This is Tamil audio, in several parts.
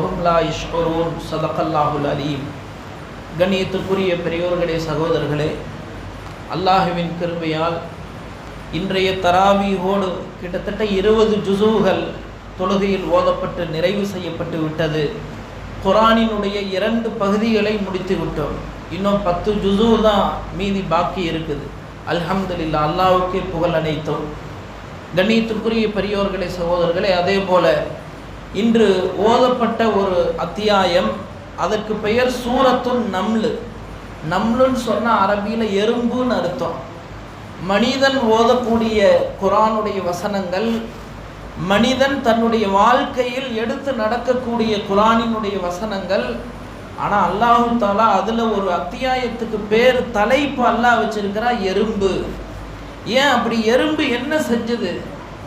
வஹும் லா இஷ்குரூன் சதகல்லாஹுல் அலீம். கண்ணியத்துக்குரிய பெரியோர்களே சகோதரர்களே அல்லாஹுவின் கிருபையால் இன்றைய தராவீகோடு கிட்டத்தட்ட இருபது ஜுசூகள் தொழுகையில் ஓதப்பட்டு நிறைவு செய்யப்பட்டு விட்டது. குரானினுடைய இரண்டு பகுதிகளை முடித்து விட்டோம். இன்னும் பத்து ஜுசூ தான் மீதி பாக்கி இருக்குது. அல்ஹம்துலில்லா அல்லாவுக்கே புகழ் அனைத்தோம். கண்ணியத்துக்குரிய பெரியோர்களே சகோதரர்களே அதே போல இன்று ஓதப்பட்ட ஒரு அத்தியாயம். அதற்கு பெயர் சூரத்துன் நம்லு. நம்லுன்னு சொன்னால் அரபியில் எறும்புன்னு அர்த்தம். மனிதன் ஓதக்கூடிய குரானுடைய வசனங்கள் மனிதன் தன்னுடைய வாழ்க்கையில் எடுத்து நடக்கக்கூடிய குரானினுடைய வசனங்கள். ஆனால் அல்லாஹு தாலா அதில் ஒரு அத்தியாயத்துக்கு பேர் தலைப்பு அல்லாஹ் வச்சிருக்கிறா எறும்பு. ஏன் அப்படி எறும்பு என்ன செஞ்சது?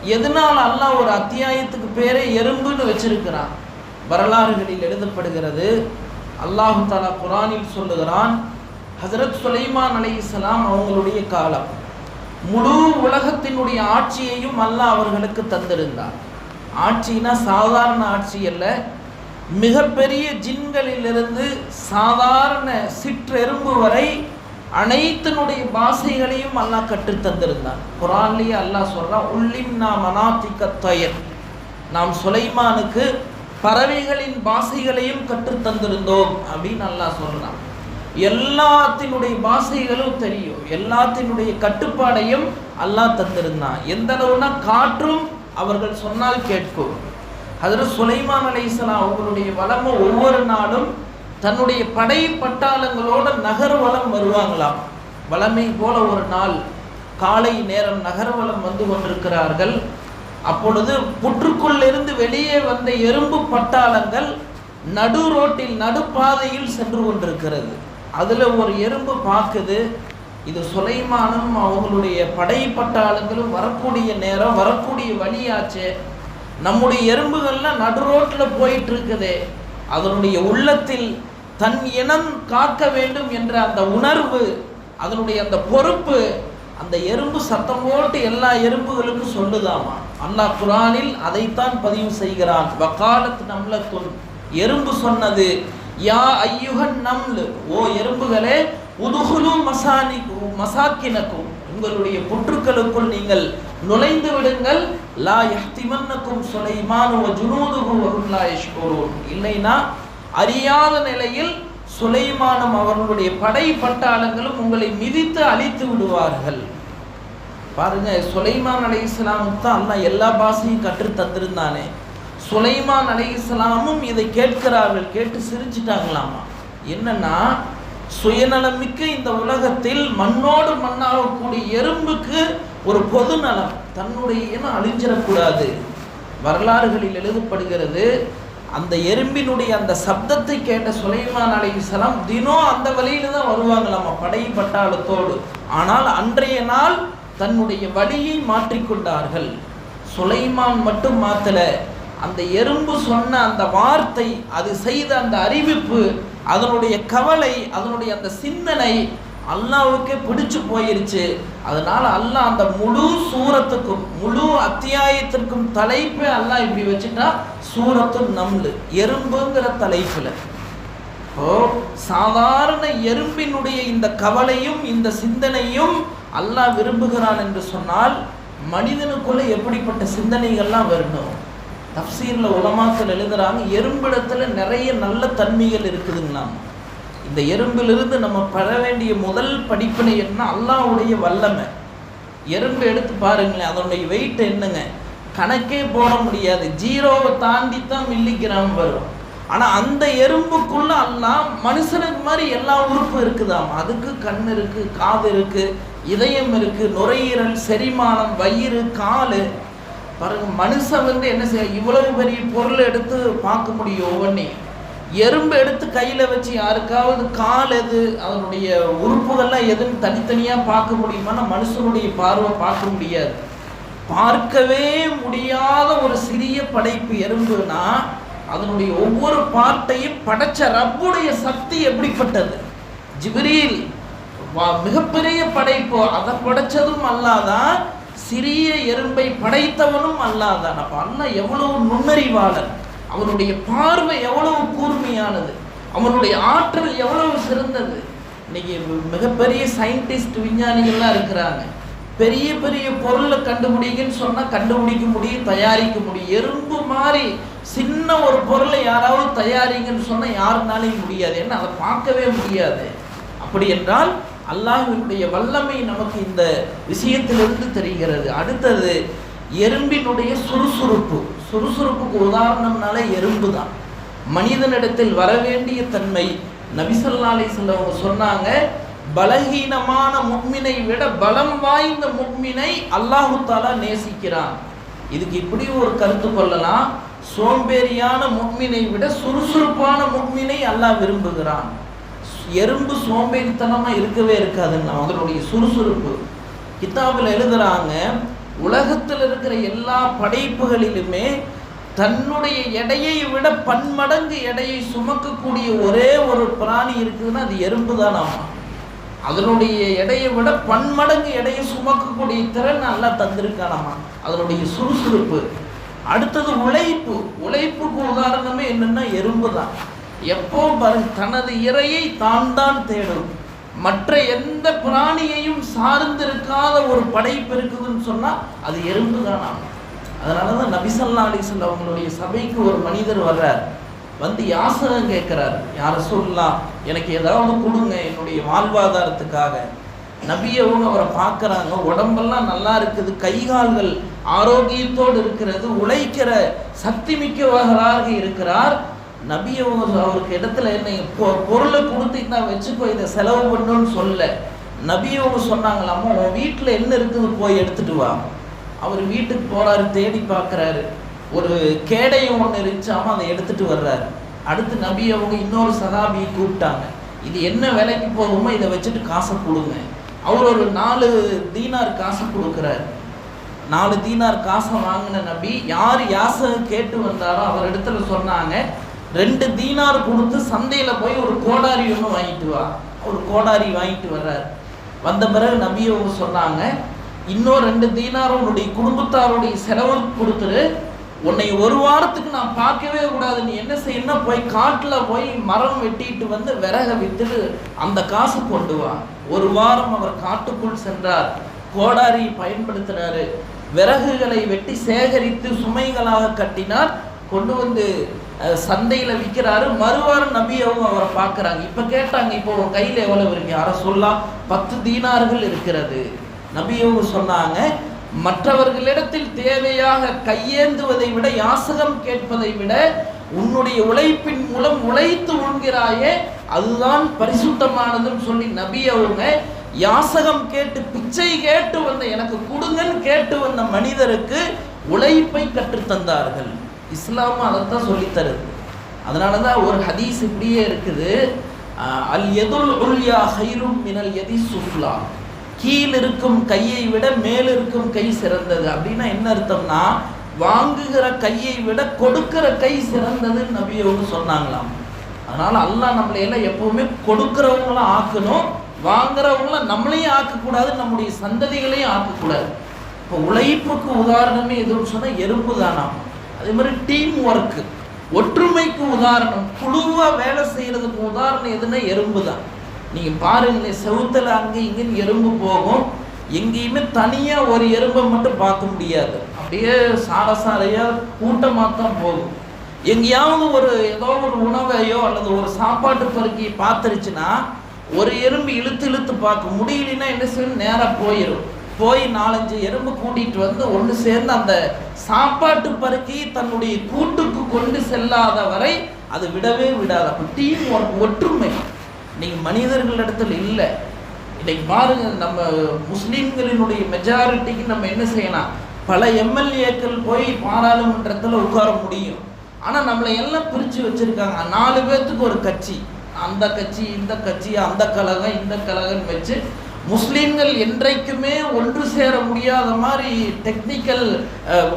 எதனால் அல்லாஹ் ஒரு அத்தியாயத்துக்கு பேரே எறும்புன்னு வச்சிருக்கிறான்? வரலாறுகளில் எழுதப்படுகிறது. அல்லாஹு தாலா குரானில் சொல்லுகிறான் ஹசரத் சுலைமான் அலை இஸ்லாம் அவங்களுடைய காலம். முழு உலகத்தினுடைய ஆட்சியையும் அல்லாஹ் அவர்களுக்கு தந்திருந்தார். ஆட்சினா சாதாரண ஆட்சி அல்ல மிகப்பெரிய ஜின்களிலிருந்து சாதாரண சிற்றெரும்பு வரை அனைத்தினுடைய பாஷைகளையும் அல்லாஹ் கற்றுத் தந்திருந்தான். குரான்லேயே அல்லாஹ் சொல்றான் உள்ளிம் நாம் அனாத்திக்க துயர். நாம் சுலைமானுக்கு பறவைகளின் பாஷைகளையும் கற்றுத் தந்திருந்தோம் அப்படின்னு அல்லாஹ் சொல்றான். எல்லாத்தினுடைய பாஷைகளும் தெரியும். எல்லாத்தினுடைய கட்டுப்பாடையும் அல்லாஹ் தந்திருந்தான். எந்த அளவுனா காற்றும் அவர்கள் சொன்னால் கேட்கும். அதில் சுலைமான் அலைசலாம் அவங்களுடைய வளமும் ஒவ்வொரு நாளும் தன்னுடைய படை பட்டாளங்களோட நகர்வலம் வருவாங்களாம். வளமை போல ஒரு நாள் காலை நேரம் நகர்வலம் வந்து கொண்டிருக்கிறார்கள். அப்பொழுது புற்றுக்குள்ளிருந்து வெளியே வந்த எறும்பு பட்டாளங்கள் நடு ரோட்டில் நடுப்பாதையில் சென்று கொண்டிருக்கிறது. அதில் ஒரு எறும்பு பார்க்குது இது சுலைமானும் அவங்களுடைய படை பட்டாளங்களும் வரக்கூடிய நேரம் வரக்கூடிய வழியாச்சே. நம்முடைய எறும்புகள்லாம் நடு ரோட்டில் போயிட்டு இருக்குதே. அதனுடைய உள்ளத்தில் தன் இனம் காக்க வேண்டும் என்ற அந்த உணர்வு அதனுடைய அந்த பொறுப்பு அந்த எறும்பு சத்தம் போட்டு எல்லா எறும்புகளுக்கும் சொல்லுதாமா? அல்லாஹ் குரானில் அதைத்தான் பதிவு செய்கிறான். வக்காலத் நம்லத்துன் எறும்பு சொன்னது யா ஐயுகன் நம்லு ஓ எறும்புகளே உதுகுலு மசானி மசாக்கினக்கும் உங்களுடைய புற்றுக்களுக்குள் நீங்கள் நுழைந்து விடுங்கள். லா யஹ்திமன்னக்கும் சுலைமானு வ ஜுனூதுஹு வஹும் லா யஷ்குரூன். இல்லைன்னா அறியாத நிலையில் சுலைமானும் அவர்களுடைய படை பட்டாளங்களும் உங்களை மிதித்து அழித்து விடுவார்கள். பாருங்க சுலைமான் அலை இஸ்லாமுக்கு தான் அண்ணா எல்லா பாஷையும் கற்று தந்திருந்தானே. சுலைமான் அலை இஸ்லாமும் இதை கேட்கிறார்கள் கேட்டு சிரிச்சிட்டாங்களாமா? என்னன்னா சுயநலமிக்க இந்த உலகத்தில் மண்ணோடு மண்ணாகக்கூடிய எறும்புக்கு ஒரு பொது நலம் தன்னுடைய இனம் அழிஞ்சிடக்கூடாது. வரலாறுகளில் எழுதப்படுகிறது அந்த எறும்பினுடைய அந்த சப்தத்தை கேட்ட சுலைமான் அலைஹிஸ்ஸலாம் தினம் அந்த வழியில தான் வருவாங்களாமா படை பட்டாளத்தோடு ஆனால் அன்றைய நாள் தன்னுடைய வழியை மாற்றிக்கொண்டார்கள் சுலைமான் மட்டும் மாத்தல அந்த எறும்பு சொன்ன அந்த வார்த்தை அது செய்த அந்த அறிவிப்பு அதனுடைய கவலை அதனுடைய அந்த சிந்தனை அல்லாவுக்கே பிடிச்சு போயிருச்சு. அதனால அல்லாஹ் அந்த முழு சூரத்துக்கும் முழு அத்தியாயத்திற்கும் தலைப்பு அல்லாஹ் இப்படி வச்சுட்டா சூரத்து நம்லு எறும்புங்கிற தலைப்பில். ஓ சாதாரண எறும்பினுடைய இந்த கவலையும் இந்த சிந்தனையும் அல்லாஹ் விரும்புகிறான் என்று சொன்னால் மனிதனுக்குள்ள எப்படிப்பட்ட சிந்தனைகள்லாம் வரணும்? தப்சீரில் உலமாக்கள் எழுதுகிறாங்க எறும்பிடத்தில் நிறைய நல்ல தன்மைகள் இருக்குதுங்களா இந்த எறும்பிலிருந்து நம்ம பெற வேண்டிய முதல் படிப்பினை என்ன? அல்லாவுடைய வல்லமை. எறும்பு எடுத்து பாருங்களேன் அதனுடைய வெயிட் என்னங்க? கணக்கே போட முடியாது. ஜீரோவை தாண்டி தான் மில்லிகிராம் வரும். ஆனால் அந்த எறும்புக்குள்ள எல்லாம் மனுஷனுக்கு மாதிரி எல்லா உறுப்பும் இருக்குதாம். அதுக்கு கண் இருக்கு காது இருக்கு இதயம் இருக்கு நுரையீரல் செரிமானம் வயிறு கால். பாருங்க மனுஷன் வந்து என்ன செய்ய இவ்வளவு பெரிய பொருள் எடுத்து பார்க்க முடியும் ஒவ்வொன்றையும் எறும்பு எடுத்து கையில் வச்சு யாருக்காவது கால் எது அதனுடைய உறுப்புகள்லாம் எதுன்னு தனித்தனியாக பார்க்க முடியுமான்னா மனுஷனுடைய பார்வை பார்க்க முடியாது. பார்க்கவே முடியாத ஒரு சிறிய படைப்பு எறும்புனா அதனுடைய ஒவ்வொரு பார்ட்டையும் படைச்ச ரப்புடைய சக்தி எப்படிப்பட்டது? ஜிபிரியில் வா- மிகப்பெரிய படைப்பு. அதை படைச்சதும் அல்லாதான் சிறிய எறும்பை படைத்தவனும் அல்லாதான். அப்போ அல்லாஹ் எவ்வளவு நுண்ணறிவாளன் அவனுடைய பார்வை எவ்வளவு கூர்மையானது? அவனுடைய ஆற்றல் எவ்வளவு சிறந்தது? இன்னைக்கு மிகப்பெரிய சயின்டிஸ்ட் விஞ்ஞானிகள்லாம் இருக்கிறாங்க. பெரிய பெரிய பொருளை கண்டுபிடிக்குன்னு சொன்னால் கண்டுபிடிக்க முடியும் தயாரிக்க முடியும். எறும்பு மாதிரி சின்ன ஒரு பொருளை யாராவது தயாரிங்கன்னு சொன்னால் யாருனாலையும் முடியாது. ஏன்னா அதை பார்க்கவே முடியாது. அப்படி என்றால் அல்லாஹினுடைய வல்லமை நமக்கு இந்த விஷயத்திலிருந்து தெரிகிறது. அடுத்தது எறும்பினுடைய சுறுசுறுப்பு. சுறுசுறுப்புக்கு உதாரணம்னாலே எறும்பு தான் மனிதனிடத்தில் வரவேண்டிய தன்மை நபிசல்லா அலிஸ்லவங்க சொன்னாங்க பலகீனமான முக்மினை விட பலம் வாய்ந்த முட்மினை அல்லாஹு தாலா நேசிக்கிறான். இதுக்கு இப்படி ஒரு கருத்து கொள்ளலாம் சோம்பேறியான முக்மினை விட சுறுசுறுப்பான முட்மினை அல்லாஹ் விரும்புகிறான். எறும்பு சோம்பேறித்தனமாக இருக்கவே இருக்காதுன்னு அவர்களுடைய சுறுசுறுப்பு. கித்தாபில் எழுதுறாங்க உலகத்தில் இருக்கிற எல்லா படைப்புகளிலுமே தன்னுடைய எடையை விட பன்மடங்கு எடையை சுமக்கக்கூடிய ஒரே ஒரு பிராணி இருக்குதுன்னா அது எறும்பு தான் அதனுடைய எடையை விட பன்மடங்கு எடையை சுமக்கக்கூடிய திறன் நல்லா தந்திருக்கானாமா. அதனுடைய சுறுசுறுப்பு. அடுத்தது உழைப்பு. உழைப்புக்கு உதாரணமே என்னென்னா எறும்பு தான். எப்போ பாருங்க தனது இறையை தான் தான் தேடும். மற்ற எந்த பிராணியையும் சார்ந்திருக்காத ஒரு படைப்பு இருக்குதுன்னு சொன்னால் அது எறும்பு தான் ஆகும் அதனால தான் நபிசல்லா அலிசல் அவங்களுடைய சபைக்கு ஒரு மனிதர் வர்றார். வந்து யாசகம் கேட்குறாரு. யார சொல்லலாம் எனக்கு ஏதாவது கொடுங்க என்னுடைய வாழ்வாதாரத்துக்காக. நபியவங்க அவரை பார்க்குறாங்க. உடம்பெல்லாம் நல்லா இருக்குது. கை கால்கள் ஆரோக்கியத்தோடு இருக்கிறது. உழைக்கிற சக்தி மிக்கவர்களாக இருக்கிறார். நபியவங்க அவருக்கு இடத்துல என்ன பொ- பொருளை கொடுத்து நான் வச்சுக்கோ இதை செலவு பண்ணுன்னு சொல்ல. நபியவங்க சொன்னாங்களாமா உன் வீட்டில் என்ன இருக்குது போய் எடுத்துட்டு வா. அவர் வீட்டுக்கு போகிறாரு தேடி பார்க்குறாரு ஒரு கேடையும் ஒன்று இருந்துச்சாம அதை எடுத்துட்டு வர்றாரு. அடுத்து நபி அவங்க இன்னொரு சதாபியை கூப்பிட்டாங்க. இது என்ன விலைக்கு போகுமோ இதை வச்சுட்டு காசை கொடுங்க. அவர் ஒரு நாலு தீனார் காசை கொடுக்குறாரு. நாலு தீனார் காசை வாங்கின நபி யார் யாசகம் கேட்டு வந்தாரோ அவர் இடத்துல சொன்னாங்க. ரெண்டு தீனார் கொடுத்து சந்தையில் போய் ஒரு கோடாரி ஒன்று வாங்கிட்டு வா. ஒரு கோடாரி வாங்கிட்டு வர்றார். வந்த பிறகு நபியவங்க சொன்னாங்க இன்னும் ரெண்டு தீனார் உன்னுடைய குடும்பத்தாருடைய செலவு கொடுத்துரு. உன்னை ஒரு வாரத்துக்கு நான் பார்க்கவே கூடாது. நீ என்ன செய்யணும் போய் காட்டில் போய் மரம் வெட்டிட்டு வந்து விறக வித்துட்டு அந்த காசு கொண்டு வா. ஒரு வாரம் அவர் காட்டுக்குள் சென்றார். கோடாரி பயன்படுத்துறாரு. விறகுகளை வெட்டி சேகரித்து சுமைகளாக கட்டினார். கொண்டு வந்து சந்தையில் விற்கிறாரு மறுவாரம் நபி அவங்க அவரை பார்க்குறாங்க. இப்போ கேட்டாங்க இப்போ உன் கையில் எவ்வளவு இருக்கு? யாரை சொல்லலாம் பத்து தீனார்கள் இருக்கிறது. நபி அவங்க சொன்னாங்க மற்றவர்களிடத்தில் தேவையாக கையேந்துவதை விட யாசகம் கேட்பதை விட உன்னுடைய உழைப்பின் மூலம் உழைத்து உண்கிறாயே அதுதான் பரிசுத்தமானதுன்னு சொல்லி நபி அவங்க யாசகம் கேட்டு பிச்சை கேட்டு வந்த எனக்கு கொடுங்கன்னு கேட்டு வந்த மனிதருக்கு உழைப்பை கற்றுத்தந்தார்கள். இஸ்லாம் அதைத்தான் சொல்லித் தருது அதனால தான் ஒரு ஹதீஸ் இப்படியே இருக்குது. அல் எதுல் உல்யா ஹைரும் மினல் எதி சுஃப்லா. கீழ் இருக்கும் கையை விட மேல் இருக்கும் கை சிறந்தது. அப்படின்னா என்ன அர்த்தம்னா வாங்குகிற கையை விட கொடுக்கிற கை சிறந்ததுன்னு நபி சொன்னாங்களாம். அதனால அல்லாஹ் நம்மளை எல்லாம் எப்பவுமே கொடுக்கிறவங்கள ஆக்கணும். வாங்குறவங்கள நம்மளையும் ஆக்கக்கூடாது நம்முடைய சந்ததிகளையும் ஆக்கக்கூடாது. இப்போ உழைப்புக்கு உதாரணமே எதுன்னு சொன்னால் எறும்பு தானாம் அதே மாதிரி டீம் ஒர்க்கு ஒற்றுமைக்கு உதாரணம். குழுவாக வேலை செய்கிறதுக்கு உதாரணம் எதுன்னா எறும்பு தான். நீங்கள் பாருங்களேன் செவுத்துல அங்கே இங்கேன்னு எறும்பு போகும். எங்கேயுமே தனியாக ஒரு எறும்பை மட்டும் பார்க்க முடியாது. அப்படியே சாரசாரையா கூட்டமாக தான் போகும். எங்கேயாவது ஒரு ஏதோ ஒரு உணவையோ அல்லது ஒரு சாப்பாட்டு பருக்கியை பார்த்துருச்சுன்னா ஒரு எறும்பு இழுத்து இழுத்து பார்க்க முடியலன்னா என்ன செய்யணும் நேராக போயிடும் போய் நாலஞ்சு எறும்பு கூட்டிட்டு வந்து ஒன்று சேர்ந்து அந்த சாப்பாட்டு பருக்கி தன்னுடைய கூட்டுக்கு கொண்டு செல்லாத வரை அது விடவே விடாது. அப்போ டீம் ஒர்க் ஒற்றுமை. இன்னைக்கு மனிதர்களிடத்தில் இல்லை. இன்னைக்கு பாருங்க நம்ம முஸ்லீம்களினுடைய மெஜாரிட்டிக்கு நம்ம என்ன செய்யலாம்? பல எம்எல்ஏக்கள் போய் பாராளுமன்றத்தில் உட்கார முடியும். ஆனால் நம்மளை எல்லாம் பிரித்து வச்சுருக்காங்க. நாலு பேர்த்துக்கு ஒரு கட்சி. அந்த கட்சி இந்த கட்சி அந்த கழகம் இந்த கழகம் வச்சு முஸ்லீம்கள் என்றைக்குமே ஒன்று சேர முடியாத மாதிரி டெக்னிக்கல்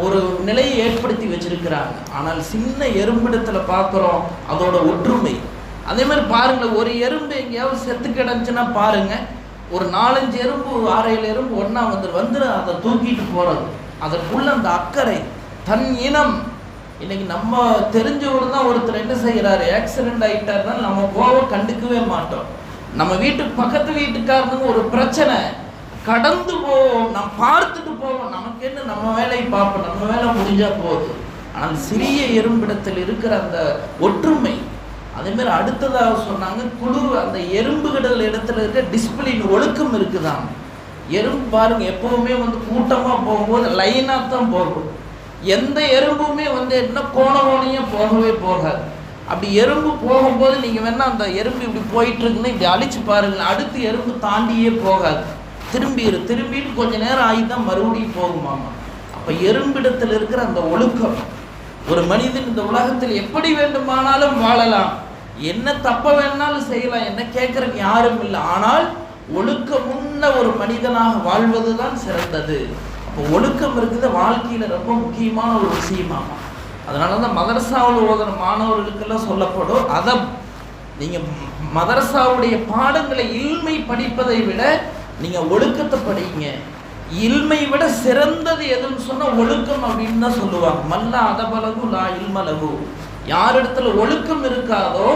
ஒரு நிலையை ஏற்படுத்தி வச்சிருக்கிறாங்க. ஆனால் சின்ன எறும்பிடத்தில் பார்க்குறோம் அதோட ஒற்றுமை. அதே மாதிரி பாருங்களேன் ஒரு எறும்பு எங்கேயாவது செத்து கிடந்துச்சுன்னா பாருங்க ஒரு நாலஞ்சு எறும்பு ஒரு ஏழு எறும்பு ஒன்றா வந்து வந்துடும் அதை தூக்கிட்டு போகிறது அதற்குள்ள அந்த அக்கறை தன் இனம். இன்னைக்கு நம்ம தெரிஞ்சவர் தான் ஒருத்தர் என்ன செய்கிறாரு ஆக்சிடென்ட் ஆகிட்டாருன்னா நம்ம போக கண்டுக்கவே மாட்டோம். நம்ம வீட்டுக்கு பக்கத்து வீட்டுக்காரங்க ஒரு பிரச்சனை. கடந்து போவோம் நம்ம பார்த்துட்டு போவோம். நமக்கு என்ன நம்ம வேலையை பார்ப்போம். நம்ம வேலை முடிஞ்சா போதும். ஆனால் சிறிய எறும்பிடத்தில் இருக்கிற அந்த ஒற்றுமை அதேமாரி அடுத்ததாக சொன்னாங்க குழு அந்த எறும்புகிடல் இடத்துல இருக்க டிஸ்பிளின் ஒழுக்கம் இருக்குதான் எறும்பு பாருங்க எப்பவுமே வந்து கூட்டமாக போகும்போது லைனாக தான் போகும். எந்த எறும்புமே வந்து என்ன கோண கோணையும் போகவே போகாது. அப்படி எறும்பு போகும்போது நீங்கள் வேணால் அந்த எறும்பு இப்படி போயிட்டுருக்குன்னு இப்படி அழிச்சு பாருங்களேன். அடுத்து எறும்பு தாண்டியே போகாது. திரும்பிடு திரும்பிட்டு கொஞ்ச நேரம் ஆகி தான் மறுபடியும் போகுமாமா. அப்போ எறும்பிடத்தில் இருக்கிற அந்த ஒழுக்கம் ஒரு மனிதன் இந்த உலகத்தில் எப்படி வேண்டுமானாலும் வாழலாம். என்ன தப்ப வேணாலும் செய்யலாம். என்ன கேட்குறக்கு யாரும் இல்லை. ஆனால் ஒழுக்கமுள்ள ஒரு மனிதனாக வாழ்வது தான் சிறந்தது. அப்போ ஒழுக்கம் இருக்குது வாழ்க்கையில் ரொம்ப முக்கியமான ஒரு விஷயமாமா. அதனால தான் மதரசாவில் ஓதுன மாணவர்களுக்கெல்லாம் சொல்லப்படும். அதை நீங்கள் மதரசாவுடைய பாடங்களை இல்மை படிப்பதை விட நீங்கள் ஒழுக்கத்தை படிங்க. இல்மை விட சிறந்தது எதுன்னு சொன்னால் ஒழுக்கம் அப்படின்னு தான் சொல்லுவாங்க. மல்ல அதபலகு லா இல்மலகு. யாரிடத்துல ஒழுக்கம் இருக்காதோ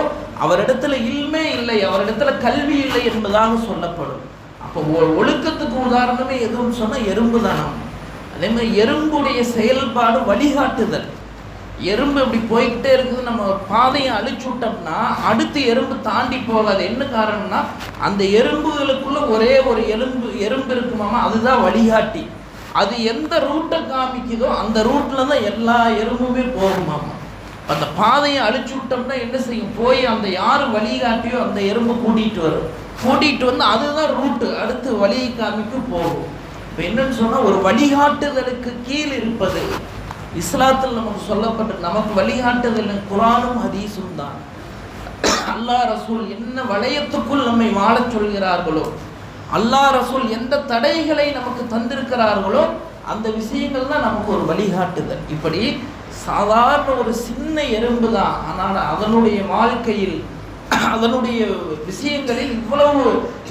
அவரிடத்துல இல்மே இல்லை அவரிடத்துல கல்வி இல்லை என்பதாக சொல்லப்படும். அப்போ ஒ- ஒழுக்கத்துக்கு உதாரணமே எதுன்னு சொன்னால் எறும்பு தானம் அதே மாதிரி எறும்புடைய செயல்பாடு வழிகாட்டுதல். எறும்பு இப்படி போய்கிட்டே இருக்குது நம்ம பாதையை அழிச்சு விட்டோம்னா அடுத்து எறும்பு தாண்டி போகாது. என்ன காரணம்னா அந்த எறும்புகளுக்குள்ள ஒரே ஒரு எலும்பு எறும்பு இருக்குமாமா அதுதான் வழிகாட்டி. அது எந்த ரூட்டை காமிக்குதோ அந்த ரூட்டில் தான் எல்லா எறும்புமே போகுமாமா அந்த பாதையை அழிச்சு விட்டோம்னா என்ன செய்யும்? போய் அந்த யார் வழிகாட்டியோ அந்த எறும்பு கூட்டிகிட்டு வரும். கூட்டிகிட்டு வந்து அதுதான் ரூட்டு அடுத்து வழியை காமிக்கு போகும். இப்போ என்னன்னு சொன்னால் ஒரு வழிகாட்டுதலுக்கு கீழ் இருப்பது இஸ்லாத்தில் நமக்கு சொல்லப்பட்ட நமக்கு வழிகாட்டுதல் குரானும் ஹதீஸும் தான். அல்லாஹ் ரசூல் என்ன வளையத்துக்குள் நம்மை வாழச் சொல்கிறார்களோ அல்லாஹ் ரசூல் எந்த தடைகளை நமக்கு தந்திருக்கிறார்களோ அந்த விஷயங்கள் தான் நமக்கு ஒரு வழிகாட்டுதல். இப்படி சாதாரண ஒரு சின்ன எறும்பு தான் ஆனால் அதனுடைய வாழ்க்கையில் அதனுடைய விஷயங்களில் இவ்வளவு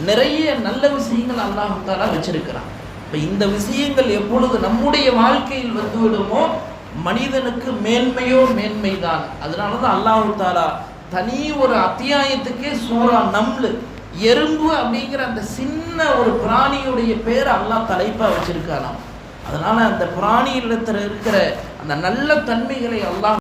நிறைய நல்ல விஷயங்கள் அல்லாஹாலா வச்சிருக்கிறான். இப்போ இந்த விஷயங்கள் எப்பொழுது நம்முடைய வாழ்க்கையில் வந்துவிடுமோ மனிதனுக்கு மேன்மையோ மேன்மைதான். அதனால தான் அல்லாஹு தாலா தனி ஒரு அத்தியாயத்துக்கே சூறா நம்லு எறும்பு அப்படிங்கிற அந்த சின்ன ஒரு பிராணியுடைய பேர் அல்லாஹ் தலைப்பாக வச்சிருக்கானாம். அதனால் அந்த பிராணியிடத்தில் இருக்கிற அந்த நல்ல தன்மைகளை அல்லாஹ்